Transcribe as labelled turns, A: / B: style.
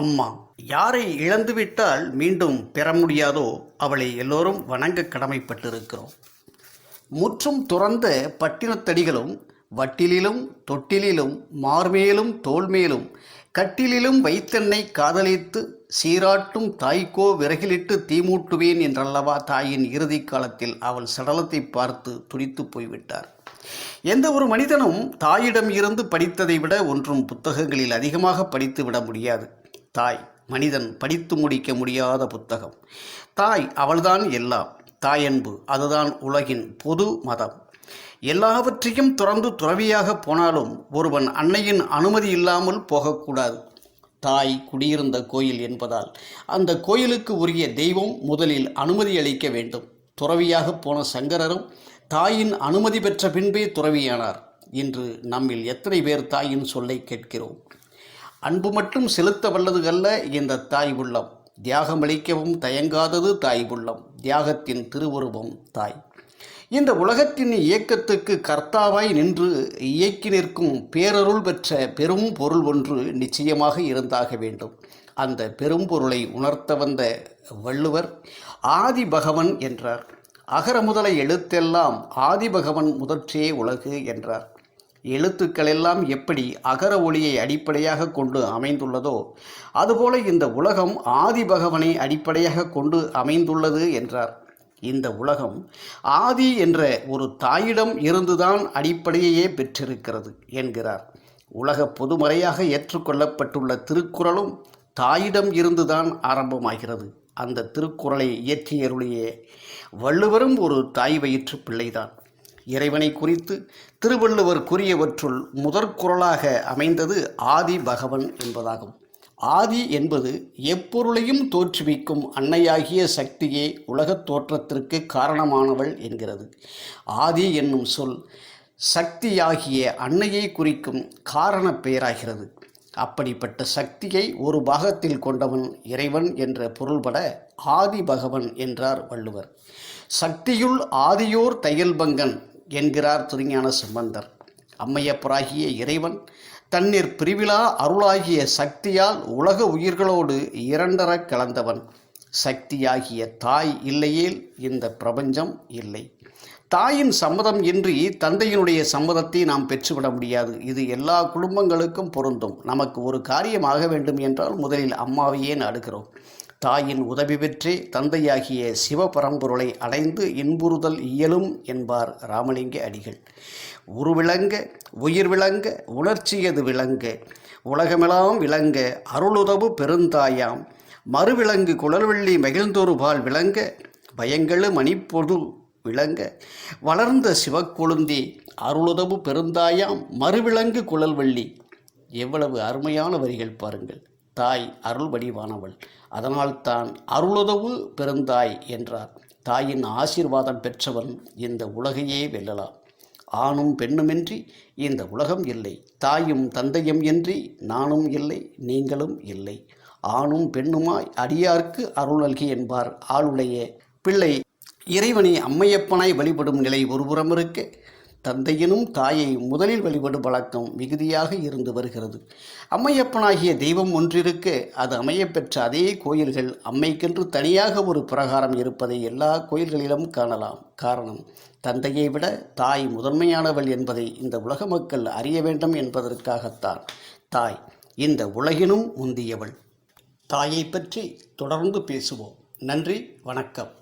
A: அம்மா யாரை இழந்துவிட்டால் மீண்டும் பெற முடியாதோ அவளை எல்லோரும் வணங்க கடமைப்பட்டிருக்கிறோம் முற்றும் துறந்த பட்டினத்தடிகளும் வட்டிலிலும் தொட்டிலிலும் மார்மேலும் தோல்மேலும் கட்டிலிலும் வைத்தெண்ணை காதலித்து சீராட்டும் தாய்க்கோ விறகிலிட்டு தீமூட்டுவேன் என்றல்லவா தாயின் இறுதி காலத்தில் அவள் சடலத்தை பார்த்து துடித்து போய்விட்டார் எந்த ஒரு மனிதனும் தாயிடம் இருந்து படித்ததை விட ஒன்றும் புத்தகங்களில் அதிகமாக படித்து விட முடியாது தாய் மனிதன் படித்து முடிக்க முடியாத புத்தகம் தாய் அவள்தான் எல்லாம் தாயன்பு அதுதான் உலகின் பொது மதம் எல்லாவற்றையும் துறந்து துறவியாக போனாலும் ஒருவன் அன்னையின் அனுமதி இல்லாமல் போகக்கூடாது தாய் குடியிருந்த கோயில் என்பதால் அந்த கோயிலுக்கு உரிய தெய்வம் முதலில் அனுமதி அளிக்க வேண்டும் துறவியாக போன சங்கரரும் தாயின் அனுமதி பெற்ற பின்பே துறவியானார் இன்று நம்மில் எத்தனை பேர் தாயின் சொல்லை கேட்கிறோம் அன்பு மட்டும் செலுத்த வல்லது அல்ல இந்த தாய் உள்ளம் தியாகமளிக்கவும் தயங்காதது தாய் உள்ளம் தியாகத்தின் திருவுருவம் தாய் இந்த உலகத்தின் இயக்கத்துக்கு கர்த்தாவாய் நின்று இயக்கி நிற்கும் பேரருள் பெற்ற பெரும் பொருள் ஒன்று நிச்சயமாக இருந்தாக வேண்டும் அந்த பெரும் பொருளை உணர்த்த வந்த வள்ளுவர் ஆதி பகவன் என்றார் அகர முதலை எழுத்தெல்லாம் ஆதிபகவன் முதற்றே உலகு என்றார் எழுத்துக்களெல்லாம் எப்படி அகர ஒளியை அடிப்படையாக கொண்டு அமைந்துள்ளதோ அதுபோல இந்த உலகம் ஆதி பகவனை அடிப்படையாக கொண்டு அமைந்துள்ளது என்றார் இந்த உலகம் ஆதி என்ற ஒரு தாயிடம் இருந்துதான் அடிப்படையையே பெற்றிருக்கிறது என்கிறார் உலக பொதுமறையாக ஏற்றுக்கொள்ளப்பட்டுள்ள திருக்குறளும் தாயிடம் இருந்துதான் ஆரம்பமாகிறது அந்த திருக்குறளை இயற்றியருளிய வள்ளுவரும் ஒரு தாய் வயிற்று பிள்ளைதான் இறைவனை குறித்து திருவள்ளுவர் கூறியவற்றுள் முதற்குரலாக அமைந்தது ஆதி பகவன் என்பதாகும் ஆதி என்பது எப்பொருளையும் தோற்றுவிக்கும் அன்னையாகிய சக்தியே உலகத் தோற்றத்திற்கு காரணமானவள் என்கிறது ஆதி என்னும் சொல் சக்தியாகிய அன்னையை குறிக்கும் காரணப் பெயராகிறது அப்படிப்பட்ட சக்தியை ஒரு பாகத்தில் கொண்டவன் இறைவன் என்ற பொருள்பட ஆதி பகவன் என்றார் வள்ளுவர் சக்தியுள் ஆதியோர் தையல்பங்கன் என்கிறார் துணிஞான சம்பந்தர் அம்மையப்பராகிய இறைவன் தண்ணீர் பிரிவிழா அருளாகிய சக்தியால் உலக உயிர்களோடு இரண்டர கலந்தவன் சக்தியாகிய தாய் இல்லையேல் இந்த பிரபஞ்சம் இல்லை தாயின் சம்மதம் இன்றி தந்தையினுடைய சம்மதத்தை நாம் பெற்றுவிட முடியாது இது எல்லா குடும்பங்களுக்கும் பொருந்தும் நமக்கு ஒரு காரியம் ஆக வேண்டும் என்றால் முதலில் அம்மாவையே நாடுகிறோம் தாயின் உதவி பெற்றே தந்தையாகிய சிவபரம்பொருளை அடைந்து இன்புறுதல் இயலும் என்பார் ராமலிங்க அடிகள் உரு விளங்க உயிர் விளங்க உணர்ச்சியது விளங்க உலகமெல்லாம் விளங்க அருளுதவு பெருந்தாயாம் மறுவிலங்கு குழல்வெள்ளி மகிழ்ந்தொருபால் விளங்க பயங்களு மணிப்பொது விளங்க வளர்ந்த சிவக்கொழுந்தி அருளுதவு பெருந்தாயாம் மறுவிலங்கு குழல்வெள்ளி எவ்வளவு அருமையான வரிகள் பாருங்கள் தாய் அருள் வடிவானவள் அதனால் தான் அருளுதவு பெருந்தாய் என்றார் தாயின் ஆசீர்வாதம் பெற்றவன் இந்த உலகையே வெல்லலாம் ஆணும் பெண்ணுமின்றி இந்த உலகம் இல்லை தாயும் தந்தையும் இன்றி நானும் இல்லை நீங்களும் இல்லை ஆணும் பெண்ணுமாய் அடியார்க்கு அருள் அல்கி என்பார் ஆளுடைய பிள்ளை இறைவனை அம்மையப்பனாய் வழிபடும் நிலை ஒருபுறம் இருக்க தந்தையினும் தாயை முதலில் வழிபடும் வழக்கம் மிகுதியாக இருந்து வருகிறது அம்மையப்பனாகிய தெய்வம் ஒன்றிருக்க அது அமையப்பெற்ற அதே கோயில்கள் அம்மைக்கென்று தனியாக ஒரு பிரகாரம் இருப்பதை எல்லா கோயில்களிலும் காணலாம் காரணம் தந்தையை விட தாய் முதன்மையானவள் என்பதை இந்த உலக மக்கள் அறிய வேண்டும் என்பதற்காகத்தான் தாய் இந்த உலகினும் முந்தியவள் தாயை பற்றி தொடர்ந்து பேசுவோம் நன்றி வணக்கம்